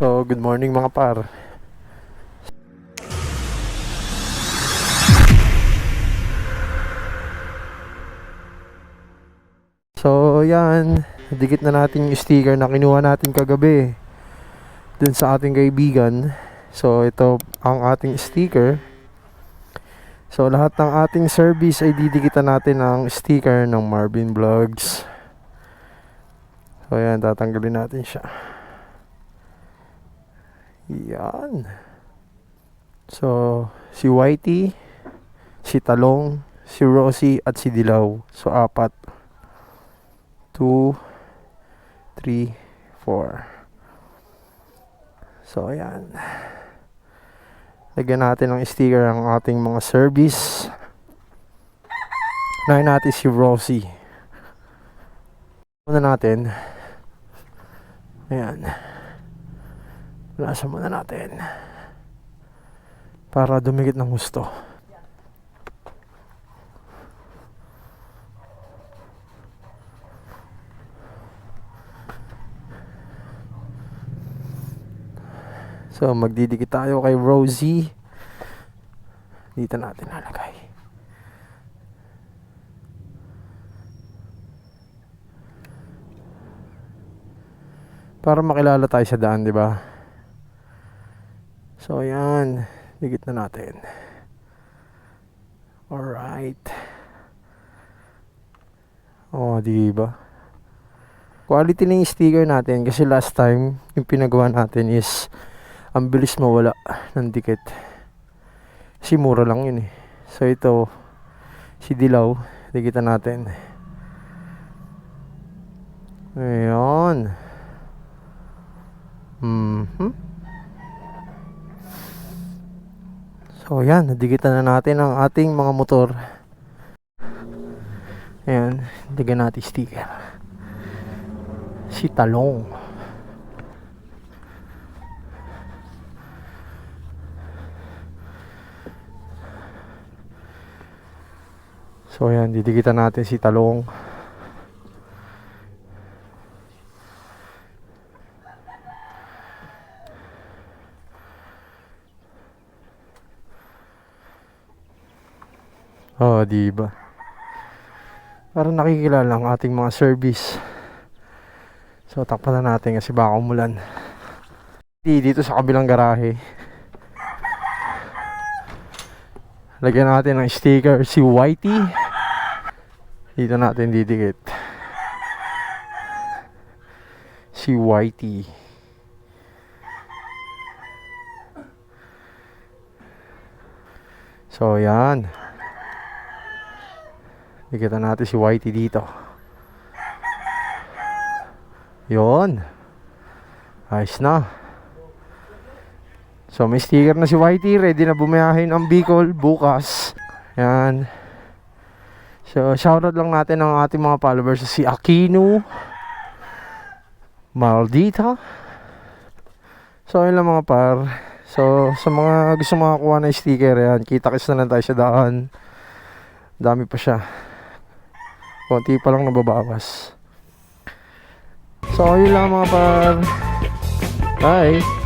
So, good morning mga par. So, yan. Dikit na natin yung sticker na kinuha natin kagabi. Dun sa ating kaibigan. So, ito ang ating sticker. So, lahat ng ating service ay didikitan natin ng sticker ng Marvin Vlogs. So, yan. Tatanggalin natin siya. Yan. So, si Whitey, si Talong, si Rosie, at si Dilaw. So, apat. 2, 3, 4. So, ayan. Lagyan natin ng sticker ang ating mga service. Unahin natin si Rosie. Una natin. Ayan. Lasa muna natin. Para dumikit ng gusto. So, magdidikit tayo kay Rosie. Dito natin lalagay. Para makilala tayo sa daan, di ba? So, ayan. Dikit na natin. Alright. Oh, di ba? Quality na yung sticker natin kasi last time yung pinagawa natin is ang bilis mawala ng dikit. Kasi mura lang yun eh. So ito, si Dilaw, dikitan natin. Ayan. Mhm. So yan, nadikitan na natin ang ating mga motor. Ayan, digan natin sticker. Si Talong. So ayan, didikitan natin si Talong. Oh, di ba? Parang nakikilala ang ating mga service. So takpan na natin kasi baka umulan. Di dito sa kabilang garahe. Lagyan natin ng sticker si Whitey. Dito natin didikit. Si Whitey. So, yan. Dikitan natin si Whitey dito. Yon. Ayos na. So may sticker na si Whitey, ready na bumiyahin ang Bicol bukas. Yan. So shoutout lang natin ang ating mga followers si Aquino, Maldita. So yun lang mga par. So sa mga gusto makakuha ng sticker yan, kita-kits na lang tayo sa daan. Dami pa siya. Konti pa lang nababawas. So yun lang mga par. Bye.